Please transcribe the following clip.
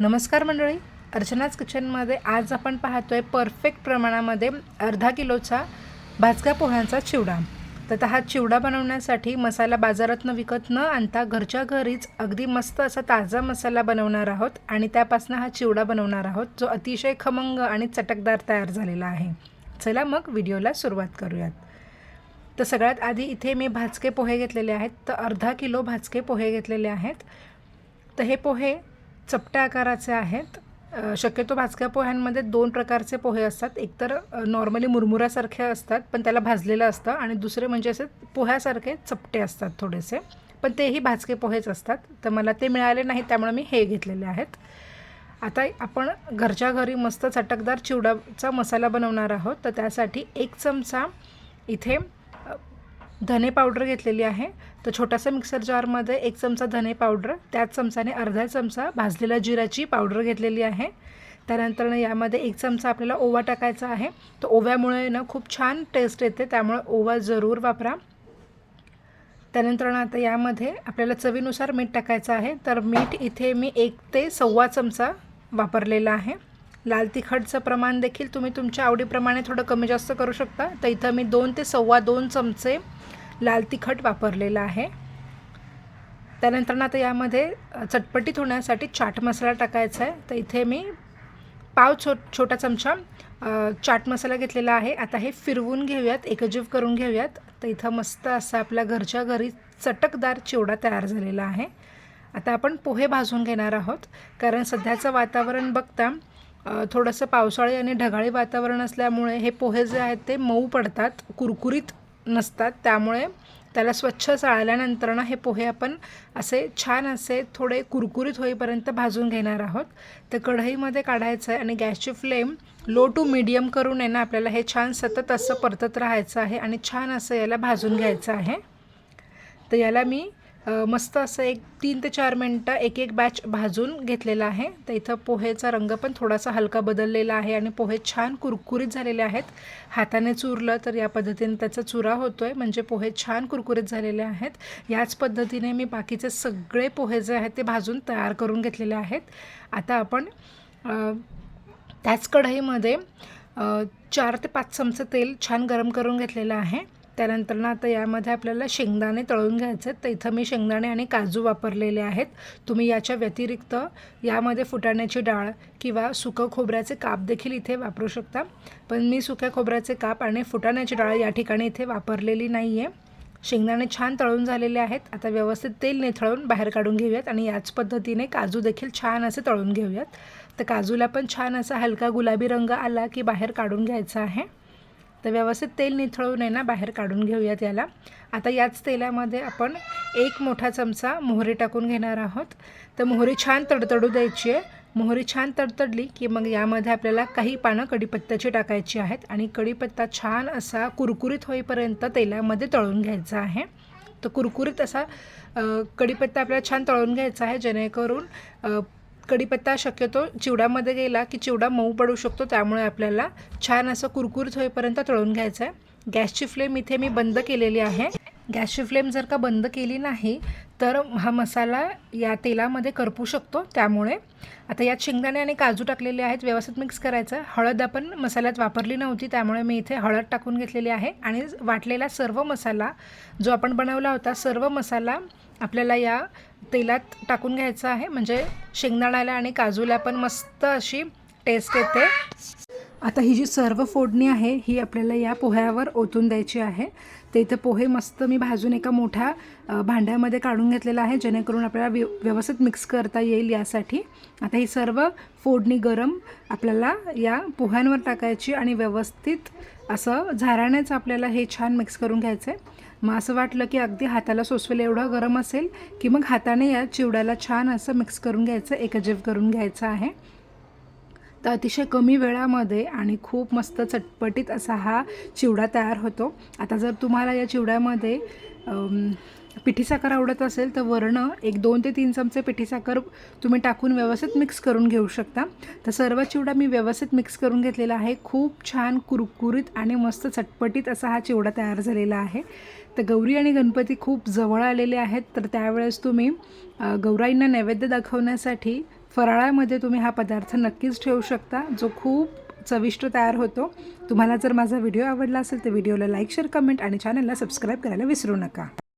नमस्कार मंडळी. अर्चनाच किचनमध्ये आज आपण पाहतो आहे परफेक्ट प्रमाणामध्ये अर्धा किलोचा भाजका पोह्यांचा चिवडा. तर हा चिवडा बनवण्यासाठी मसाला बाजारातनं विकत न आणता घरच्या घरीच अगदी मस्त असा ताजा मसाला बनवणार आहोत आणि त्यापासून हा चिवडा बनवणार आहोत जो अतिशय खमंग आणि चटकदार तयार झालेला आहे. चला मग व्हिडिओला सुरुवात करूयात. तर सगळ्यात आधी इथे मी भाजके पोहे घेतलेले आहेत. तर अर्धा किलो भाजके पोहे घेतलेले आहेत. तर हे पोहे चपट्या आकाराचे आहेत शक्यतो भाजक्या पोह्यांमध्ये दोन प्रकारचे पोहे असतात. एकतर नॉर्मली मुरमुऱ्यासारखे असतात पण त्याला भाजलेलं असतं आणि दुसरे म्हणजे असे पोह्यासारखे चपटे असतात थोडेसे. पण तेही भाजके पोहेच असतात. तर मला ते मिळाले नाही त्यामुळे मी हे घेतलेले आहेत. आता आपण घरच्या घरी मस्त चटकदार चिवडाचा मसाला बनवणार आहोत. तर त्यासाठी एक चमचा इथे धने पावडर घेतलेली आहे. तर छोटासा मिक्सर जारमध्ये एक चमचा धने पावडर त्याच चमचाने अर्धा चमचा भाजलेल्या जिऱ्याची पावडर घेतलेली आहे. त्यानंतर यामध्ये एक चमचा आपल्याला ओवा टाकायचा आहे. तर ओव्यामुळे ना खूप छान टेस्ट येते त्यामुळे ओवा जरूर वापरा. त्यानंतर आता यामध्ये आपल्याला चवीनुसार मीठ टाकायचं आहे. तर मीठ इथे मी एक ते सव्वा चमचा वापरलेला आहे. लाल तिखटचं प्रमाण देखील तुम्ही तुमच्या आवडीप्रमाणे थोडं कमी जास्त करू शकता. तर इथं मी दोन ते सव्वा दोन चमचे लाल तिखट वापरलेलं आहे. त्यानंतर ना आता यामध्ये चटपटीत होण्यासाठी चाट मसाला टाकायचा आहे. तर इथे मी पाव छो छोटा चमचा चाट मसाला घेतलेला आहे. आता हे फिरवून घेऊयात एकजीव करून घेऊयात. तर इथं मस्त असा आपल्या घरच्या घरी चटकदार चिवडा तयार झालेला आहे. आता आपण पोहे भाजून घेणार आहोत. कारण सध्याचं वातावरण बघता थोडंसं पावसाळी आणि ढगाळी वातावरण असल्यामुळे हे पोहे जे आहेत ते मऊ पडतात कुरकुरीत नसतात. त्यामुळे त्याला स्वच्छ चाळल्यानंतर ना हे पोहे आपण असे छान असे थोडे कुरकुरीत होईपर्यंत भाजून घेणार आहोत. तर कढईमध्ये काढायचं आहे आणि गॅसची फ्लेम लो टू मिडियम करून आहे ना आपल्याला हे छान सतत असं परतत राहायचं आहे आणि छान असं याला भाजून घ्यायचं आहे. तर याला मी मस्त असं एक तीन ते चार मिनटं एक एक बॅच भाजून घेतलेला आहे. तर इथं पोहेचा रंग पण थोडासा हलका बदललेला आहे आणि पोहे छान कुरकुरीत झालेले आहेत. हाताने चुरलं तर या पद्धतीने त्याचा चुरा होतो आहे म्हणजे पोहे छान कुरकुरीत झालेले आहेत. याच पद्धतीने मी बाकीचे सगळे पोहे जे आहेत ते भाजून तयार करून घेतलेले आहेत. आता आपण त्याच कढईमध्ये चार ते पाच चमचे तेल छान गरम करून घेतलेलं आहे. त्यानंतर ना आता यामध्ये आपल्याला शेंगदाणे तळून घ्यायचे आहेत. तर इथं मी शेंगदाणे आणि काजू वापरलेले आहेत. तुम्ही याच्या व्यतिरिक्त यामध्ये फुटाण्याची डाळ किंवा सुकं खोबऱ्याचे काप देखील इथे वापरू शकता. पण मी सुक्या खोबऱ्याचे काप आणि फुटाण्याची डाळ या ठिकाणी इथे वापरलेली नाही आहे शेंगदाणे छान तळून झालेले आहेत. आता व्यवस्थित तेल निथळून बाहेर काढून घेऊयात आणि याच पद्धतीने काजू देखील छान असे तळून घेऊयात. तर काजूला पण छान असा हलका गुलाबी रंग आला की बाहेर काढून घ्यायचा आहे. तर व्यवस्थित तेल निथळून आहे ना बाहेर काढून घेऊयात याला आता याच तेलामध्ये आपण एक मोठा चमचा मोहरी टाकून घेणार आहोत. तर मोहरी छान तडतडू द्यायची आहे. मोहरी छान तडतडली की मग यामध्ये आपल्याला काही पानं कढीपत्त्याची टाकायची आहेत आणि कढीपत्ता छान असा कुरकुरीत होईपर्यंत तेलामध्ये तळून घ्यायचा आहे. तर कुरकुरीत असा कढीपत्ता आपल्याला छान तळून घ्यायचा आहे जेणेकरून कढीपत्ता शक्यतो चिवड्यामध्ये गेला की चिवडा मऊ पडू शकतो त्यामुळे आपल्याला छान असं कुरकुरीत होईपर्यंत तळून घ्यायचं आहे गॅसची फ्लेम इथे मी बंद केलेली आहे. गॅसची फ्लेम जर का बंद केली नाही तर हा मसाला या तेलामध्ये करपू शकतो. त्यामुळे आता यात शेंगदाणे आणि काजू टाकलेले आहेत व्यवस्थित मिक्स करायचं. हळद आपण मसाल्यात वापरली नव्हती त्यामुळे मी इथे हळद टाकून घेतलेली आहे. आणि वाटलेला सर्व मसाला जो आपण बनवला होता सर्व मसाला आपल्याला या तेलात टाकून घ्यायचा आहे. म्हणजे शेंगदाण्याला आणि काजूला पण मस्त अशी टेस्ट येते. आता ही जी सर्व फोडणी आहे ही आपल्याला या पोह्यावर ओतून द्यायची आहे. ते इथं पोहे मस्त मी भाजून एका मोठ्या भांड्यामध्ये काढून घेतलेलं आहे जेणेकरून आपल्याला व्य व्यवस्थित मिक्स करता येईल यासाठी. आता ही सर्व फोडणी गरम आपल्याला या पोह्यांवर टाकायची आणि व्यवस्थित असं झाराण्याचं आपल्याला हे छान मिक्स करून घ्यायचं आहे मग असं वाटलं की अगदी हाताला सोसवेल एवढं गरम असेल की मग हाताने या चिवड्याला छान असं मिक्स करून घ्यायचं एकजीव करून घ्यायचं आहे. तर अतिशय कमी वेळामध्ये आणि खूप मस्त चटपटीत असा हा चिवडा तयार होतो. आता जर तुम्हाला या चिवड्यामध्ये पिठीसाखर पिठी साखर आवडत असेल तर वरणं एक दोन ते तीन चमचे पिठी साखर तुम्ही टाकून व्यवस्थित मिक्स करून घेऊ शकता. तर सर्व चिवडा मी व्यवस्थित मिक्स करून घेतलेला आहे. खूप छान कुरकुरीत आणि मस्त चटपटीत असा हा चिवडा तयार झालेला आहे. तर गौरी आणि गणपती खूप जवळ आलेले आहेत. तर त्यावेळेस तुम्ही गौराईंना नैवेद्य दाखवण्यासाठी फराळामध्ये तुम्ही हा पदार्थ नक्कीच ठेवू शकता जो खूप चविष्ट तयार होतो. तुम्हाला जर माझा व्हिडिओ आवडला असेल तर व्हिडिओला लाईक शेअर कमेंट आणि चॅनलला सबस्क्राईब करायला विसरू नका.